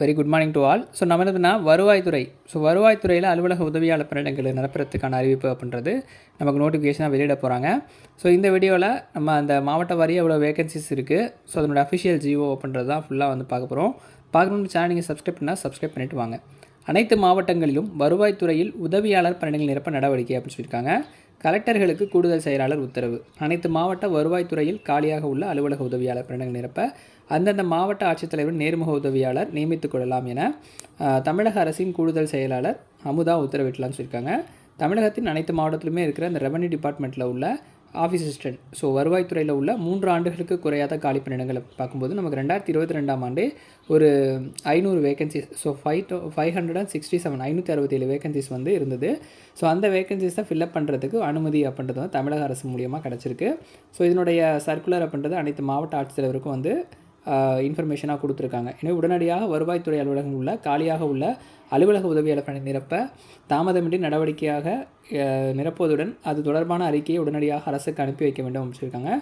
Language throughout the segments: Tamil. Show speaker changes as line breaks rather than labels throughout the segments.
Very good morning to all so நம்ம என்னதுன்னா வருவாய்த்துறை. ஸோ வருவாய்த்துறையில் அலுவலக உதவியாளர் பணியிடங்களை நிரப்புறதுக்கான அறிவிப்பு அப்படின்றது நமக்கு நோட்டிஃபிகேஷனாக வெளியிட போகிறாங்க ஸோ இந்த வீடியோவில் நம்ம அந்த மாவட்ட வாரியாக எவ்வளோ வேகன்சிஸ் இருக்குது ஸோ அதனோட அஃபிஷியல் ஜிஓ அப்படின்றது தான் ஃபுல்லாக வந்து பார்க்க போகிறோம் பார்க்கணும்னு சேனல் நீங்கள் சப்ஸ்கிரைப் பண்ணால் சப்ஸ்கிரைப் பண்ணிட்டு வாங்க. அனைத்து மாவட்டங்களிலும் வருவாய்த்துறையில் உதவியாளர் பணியிடங்கள் நிரப்ப நடவடிக்கை அப்படின்னு சொல்லியிருக்காங்க. கலெக்டர்களுக்கு கூடுதல் செயலாளர் உத்தரவு. அனைத்து மாவட்ட வருவாய்த்துறையில் காலியாக உள்ள அலுவலக உதவியாளர் பணியிடங்கள் நிரப்ப அந்தந்த மாவட்ட ஆட்சித்தலைவர் நேர்முக உதவியாளர் நியமித்துக் கொள்ளலாம் என தமிழக அரசின் கூடுதல் செயலாளர் அமுதா உத்தரவிட்டலாம்னு சொல்லியிருக்காங்க. தமிழகத்தின் அனைத்து மாவட்டத்திலுமே இருக்கிற அந்த ரெவன்யூ டிபார்ட்மெண்ட்டில் உள்ள ஆஃபீஸ் அசிஸ்டன்ட் ஸோ வருவாய்த்துறையில் உள்ள மூன்று ஆண்டுகளுக்கு குறையாத காலி பணியிடங்களை பார்க்கும்போது நமக்கு ரெண்டாயிரத்தி இருபத்தி ரெண்டாம் ஆண்டு ஒரு ஐநூறு vacancies so five two five hundred and sixty seven ஐநூற்றி அறுபத்தேழு வேகன்சிஸ் வந்து இருந்தது. ஸோ அந்த வேகன்சிஸை ஃபில்அப் பண்ணுறதுக்கு அனுமதி அப்படின்றது வந்து தமிழக அரசு மூலியமாக கிடச்சிருக்கு. ஸோ இதனுடைய சர்க்குலர் அப்படின்றது அனைத்து மாவட்ட ஆட்சித்தலைவருக்கும் வந்து இன்ஃபர்மேஷனாக கொடுத்துருக்காங்க. எனவே உடனடியாக வருவாய்த்துறை அலுவலகம் உள்ள காலியாக உள்ள அலுவலக உதவியாளர்களை நிரப்ப தாமதமின்றி நடவடிக்கையாக நிரப்புவதுடன் அது தொடர்பான அறிக்கையை உடனடியாக அரசுக்கு அனுப்பி வைக்க வேண்டும் அப்படின்னு சொல்லியிருக்காங்க.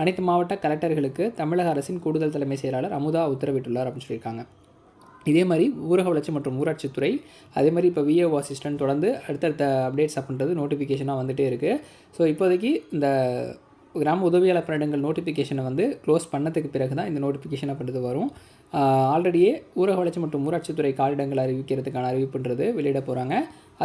அனைத்து மாவட்ட கலெக்டர்களுக்கு தமிழக அரசின் கூடுதல் தலைமை செயலாளர் அமுதா உத்தரவிட்டுள்ளார் அப்படின்னு சொல்லியிருக்காங்க. இதே மாதிரி ஊரக வளர்ச்சி மற்றும் ஊராட்சித்துறை அதே மாதிரி இப்போ விஏஓ அசிஸ்டன்ட் தொடர்ந்து அடுத்தடுத்த அப்டேட்ஸ் அப்படின்றது நோட்டிஃபிகேஷனாக வந்துகிட்டே இருக்குது ஸோ இப்போதைக்கு இந்த கிராம உதவியாளர் பணியிடங்கள் நோட்டிஃபிகேஷனை வந்து க்ளோஸ் பண்ணதுக்கு பிறகு தான் இந்த நோட்டிஃபிகேஷன் அப்படின்றது வரும். ஆல்ரெடியே ஊரக வளர்ச்சி மற்றும் ஊராட்சித்துறை காலிடங்கள் அறிவிக்கிறதுக்கான அறிவிப்புன்றது வெளியிட போகிறாங்க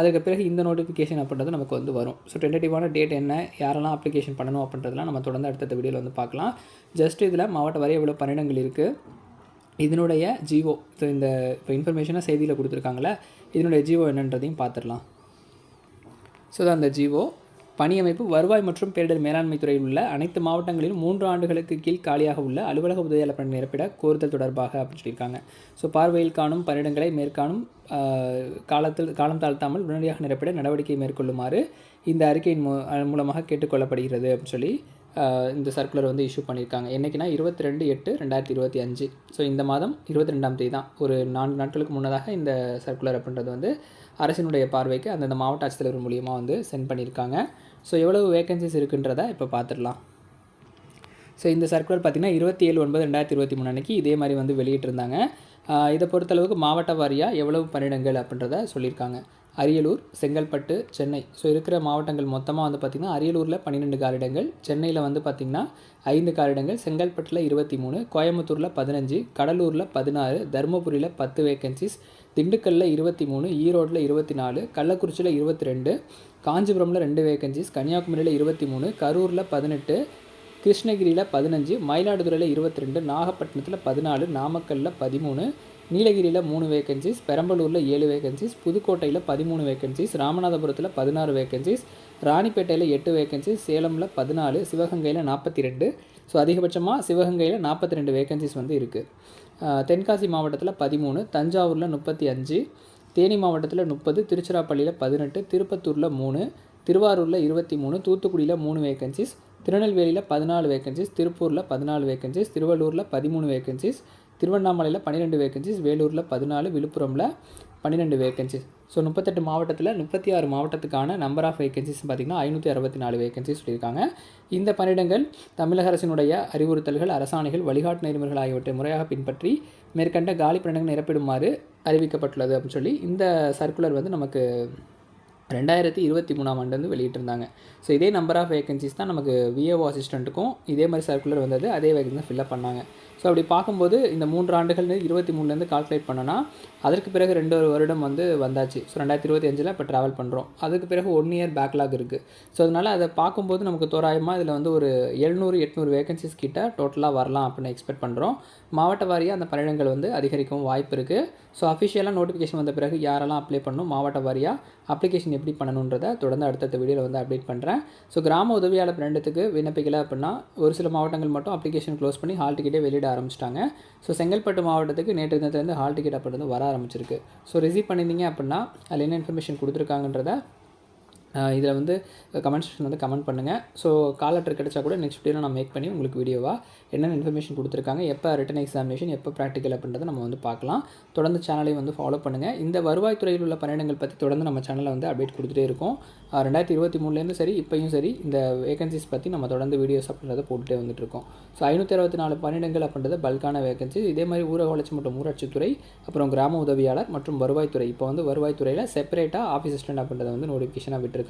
அதுக்கு பிறகு இந்த நோட்டிஃபிகேஷன் அப்படின்றது நமக்கு வந்து வரும். ஸோ டென்டேட்டிவான டேட் என்ன யாரெல்லாம் அப்ளிகேஷன் பண்ணணும் அப்படின்றதெல்லாம் நம்ம தொடர்ந்து அடுத்தடுத்த வீடியோவில் வந்து பார்க்கலாம். ஜஸ்ட் இதில் மாவட்ட வரை எவ்வளோ பணியிடங்கள் இருக்குது இதனுடைய ஜிஓ ஸோ இந்த இப்போ இன்ஃபர்மேஷனாக செய்தியில் கொடுத்துருக்காங்களே இதனுடைய ஜிஓ என்னன்றதையும் பார்த்துடலாம். ஸோ தான் அந்த ஜிஓ பணியமைப்பு வருவாய் மற்றும் பேரிடர் மேலாண்மை துறையில் உள்ள அனைத்து மாவட்டங்களிலும் மூன்று ஆண்டுகளுக்கு கீழ் காலியாக உள்ள அலுவலக உதவியாளர் பணி நிரப்பிட கோருதல் தொடர்பாக அப்படின்னு சொல்லியிருக்காங்க. ஸோ பார்வையில் காணும் பணியிடங்களை மேற்காணும் காலத்தில் காலம் தாழ்த்தாமல் உடனடியாக நிரப்பிட நடவடிக்கை மேற்கொள்ளுமாறு இந்த அறிக்கையின் மூ மூலமாக கேட்டுக்கொள்ளப்படுகிறது அப்படின்னு சொல்லி இந்த சர்க்குலர் வந்து இஷ்யூ பண்ணியிருக்காங்க. என்றைக்குன்னா இருபத்தி ரெண்டு எட்டு ரெண்டாயிரத்தி இருபத்தி அஞ்சு. ஸோ இந்த மாதம் இருபத்தி ரெண்டாம் தேதி தான். ஒரு நான்கு நாட்களுக்கு முன்னதாக இந்த சர்க்குலர் அப்படின்றது வந்து அரசினுடைய பார்வைக்கு அந்தந்த மாவட்ட ஆட்சித்தலைவர் மூலியமாக வந்து சென்ட் பண்ணியிருக்காங்க. ஸோ எவ்வளவு வேகன்சிஸ் இருக்குன்றதை இப்போ பார்த்துடலாம். ஸோ இந்த சர்க்குலர் பார்த்திங்கன்னா இருபத்தி ஏழு ஒன்பது ரெண்டாயிரத்தி இருபத்தி மூணு அன்னைக்கு இதே மாதிரி வந்து வெளியிட்டிருந்தாங்க. இதை பொறுத்தளவுக்கு மாவட்ட வாரியாக எவ்வளவு பணியிடங்கள் அப்படின்றத சொல்லியிருக்காங்க. அரியலூர் செங்கல்பட்டு சென்னை. ஸோ இருக்கிற மாவட்டங்கள் மொத்தமாக வந்து பார்த்திங்கன்னா அரியலூரில் பன்னிரெண்டு காரிடங்கள் சென்னையில் வந்து பார்த்திங்கன்னா ஐந்து காரிடங்கள் செங்கல்பட்டில் இருபத்தி மூணு கோயம்புத்தூரில் பதினஞ்சு கடலூரில் பதினாறு தருமபுரியில் பத்து வேக்கன்சிஸ் திண்டுக்கல்லில் இருபத்தி மூணு ஈரோட்டில் இருபத்தி நாலு கள்ளக்குறிச்சியில் இருபத்தி ரெண்டு காஞ்சிபுரமில் ரெண்டு வேக்கன்சிஸ் கன்னியாகுமரியில் இருபத்தி மூணு கரூரில் பதினெட்டு கிருஷ்ணகிரியில் பதினஞ்சு மயிலாடுதுறையில் இருபத்தி ரெண்டு நாகப்பட்டினத்தில் பதினாலு நாமக்கல்லில் பதிமூணு நீலகிரியில் மூணு வேகன்சிஸ் பெரம்பலூரில் ஏழு வேகன்சிஸ் புதுக்கோட்டையில் பதிமூணு வேகன்சிஸ் ராமநாதபுரத்தில் பதினாறு வேகன்சிஸ் ராணிப்பேட்டையில் எட்டு வேகன்சிஸ் சேலமில் பதினாலு சிவகங்கையில் நாற்பத்தி ரெண்டு ஸோ அதிகபட்சமாக சிவகங்கையில் நாற்பத்தி ரெண்டு வேகன்சிஸ் வந்து இருக்குது தென்காசி மாவட்டத்தில் பதிமூணு தஞ்சாவூரில் முப்பத்தி அஞ்சு தேனி மாவட்டத்தில் முப்பது திருச்சிராப்பள்ளியில் பதினெட்டு திருப்பத்தூரில் மூணு திருவாரூரில் இருபத்தி மூணு தூத்துக்குடியில் மூணு வேகன்சிஸ் திருநெல்வேலியில் பதினாலு வேகன்சிஸ் திருப்பூரில் பதினாலு வேகன்சிஸ் திருவள்ளூரில் பதிமூணு வேகன்சிஸ் திருவண்ணாமலையில் பன்னிரெண்டு வேகன்சிஸ் வேலூரில் பதினாலு விழுப்புரமில் பன்னிரெண்டு வேகன்சிஸ் ஸோ முப்பத்தெட்டு மாவட்டத்தில் முப்பத்தி ஆறு மாவட்டத்துக்கான நம்பர் ஆஃப் வேகன்சிஸ் பார்த்திங்கன்னா ஐநூற்றி அறுபத்தி நாலு வேகன்சிஸ் சொல்லியிருக்காங்க. இந்த பணியிடங்கள் தமிழக அரசினுடைய அறிவுறுத்தல்கள் அரசாணைகள் வழிகாட்டு நெறிமுறைகள் ஆகியவற்றை முறையாக பின்பற்றி மேற்கண்ட காலி பணியிடங்கள் நிரப்பிடுமாறு அறிவிக்கப்பட்டுள்ளது அப்படின்னு சொல்லி இந்த சர்க்குலர் வந்து நமக்கு ரெண்டாயிரத்தி இருபத்தி மூணாம் ஆண்டு வந்து வெளியிட்டிருந்தாங்க. ஸோ இதே நம்பர் ஆஃப் வேகன்சிஸ் தான் நமக்கு விஏஓ அசிஸ்டண்ட்டுக்கும் இதே மாதிரி சர்க்குலர் வந்தது. அதே வேகன்சி தான் ஃபில்அப் பண்ணாங்க. ஸோ அப்படி பார்க்கும்போது இந்த மூன்று ஆண்டுகள் இருபத்தி மூணுலேருந்து கால்குலேட் பண்ணோன்னா அதற்கு பிறகு ரெண்டு ஒரு வருடம் வந்து வந்தாச்சு. ஸோ ரெண்டாயிரத்தி இருபத்தி அஞ்சில் இப்போ ட்ராவல் பண்ணுறோம் அதுக்கு பிறகு ஒன் இயர் பேக்லாக் இருக்குது ஸோ அதனால் அதை பார்க்கும்போது நமக்கு தோராயமாக இதில் வந்து ஒரு எழுநூறு எட்நூறு வேகன்சிஸ் கிட்ட டோட்டலாக வரலாம் அப்படின்னு எக்ஸ்பெக்ட் பண்ணுறோம் மாவட்ட வாரியாக அந்த பணியிடங்கள் வந்து அதிகரிக்கவும் வாய்ப்பு இருக்குது ஸோ அஃபிஷியலாக நோட்டிஃபிகேஷன் வந்த பிறகு யாரெல்லாம் அப்ளை பண்ணணும்? மாவட்ட வாரியாக அப்ளிகேஷன் எப்படி பண்ணணுன்றதை தொடர்ந்து அடுத்தடுத்த வீடியோவில் வந்து அப்டேட் பண்ணுறேன் ஸோ கிராம உதவியாளர் ரெண்டுத்துக்கு விண்ணப்பிக்கல அப்படின்னா ஒரு சில மாவட்டங்கள் மட்டும் அப்ளிகேஷன் க்ளோஸ் பண்ணி ஹால் டிக்கெட்டே வெளியிட ஆரம்பிச்சிட்டாங்க. ஸோ செங்கல்பட்டு மாவட்டத்துக்கு நேற்று தினத்துலேருந்து ஹால் டிக்கெட் அப்படி வந்து வர ஆரம்பிச்சிருக்கு. ஸோ ரிசீவ் பண்ணியிருந்தீங்க அப்படின்னா அதில் என்ன இன்ஃபர்மேஷன் கொடுத்துருக்காங்கன்றத இதில் வந்து கமெண்ட் செக்ஷன் வந்து கமெண்ட் பண்ணுங்கள் ஸோ கால் லெட்டர் கிடச்சா கூட நெக்ஸ்ட் வீடியோவில் நான் மேக் பண்ணி உங்களுக்கு வீடியோவாக என்னென்ன இன்ஃபர்மேஷன் கொடுத்துருக்காங்க எப்போ ரிட்டன் எக்ஸாமினேஷன் எப்போ ப்ராக்டிக்கல் அப்படின்றத நம்ம வந்து பார்க்கலாம். தொடர்ந்து சேனலையும் வந்து ஃபாலோ பண்ணுங்கள் இந்த வருவாய்த்துறையில் உள்ள பணியிடங்கள் பற்றி தொடர்ந்து நம்ம சேனலில் வந்து அப்டேட் கொடுத்துட்டே இருக்கோம். ரெண்டாயிரத்தி இருபத்தி மூணுலேருந்து சரி இப்போயும் சரி இந்த வேகன்சிஸ் பற்றி நம்ம தொடர்ந்து வீடியோஸ் அப்படின்றத போட்டுகிட்டே வந்துட்டு இருக்கோம். ஸோ ஐநூற்றி அறுபத்தி நாலு பணியிடங்கள் அப்படின்றது பல்கான வேகன்சி இதே மாதிரி ஊரக வளர்ச்சி மற்றும் ஊராட்சித்துறை அப்புறம் கிராம உதவியாளர் மற்றும் வருவாய்த்துறை. இப்போ வந்து வருவாய்த்துறையில் செப்பரேட்டாக ஆஃபீஸ் அசிஸ்டன்ட் அப்படின்றத வந்து நோட்டிஃபிகேஷனாக விட்டுருக்கு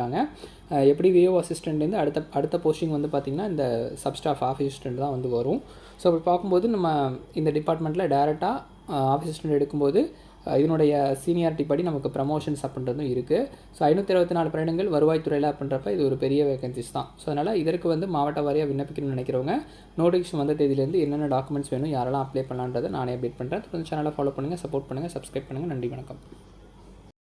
அஹ் எப்படி விஓ அசிஸ்டன்ட்லேருந்து அடுத்த அடுத்த போஸ்டிங் வந்து பார்த்திங்கன்னா இந்த சப்ஸ்டாஃப் ஆஃபீஸ் தான் வந்து வரும். ஸோ அப்படி பார்க்கும்போது நம்ம இந்த டிபார்ட்மெண்ட்டில் டேரெக்டாக ஆஃபீஸ் அசிஸ்டன்ட் எடுக்கும்போது இதனுடைய சீனியாரிட்டி படி நமக்கு ப்ரமோஷன்ஸ் அப்படின்றதும் இருக்குது ஸோ ஐநூற்றி இருபத்தி நாலு பணியிடங்கள் வருவாய்த்துறையில் அப்படின்றப்ப இது ஒரு பெரிய வேகன்சிஸ் தான். ஸோ அதனால் இதற்கு வந்து மாவட்ட வாரியாக விண்ணப்பிக்கணும்னு நினைக்கிறவங்க நோட்டிஃபிகேஷன் வந்த தேதியிலேருந்து என்னென்ன டாக்குமெண்ட்ஸ் வேணும் யாரெல்லாம் அப்ளை பண்ணலான்றதை நானே அப்டேட் பண்ணுறேன் தொடர்ந்து சேனலை ஃபாலோ பண்ணுங்கள் சப்போர்ட் பண்ணுங்கள் சப்ஸ்கிரைப் பண்ணுங்கள் நன்றி வணக்கம்.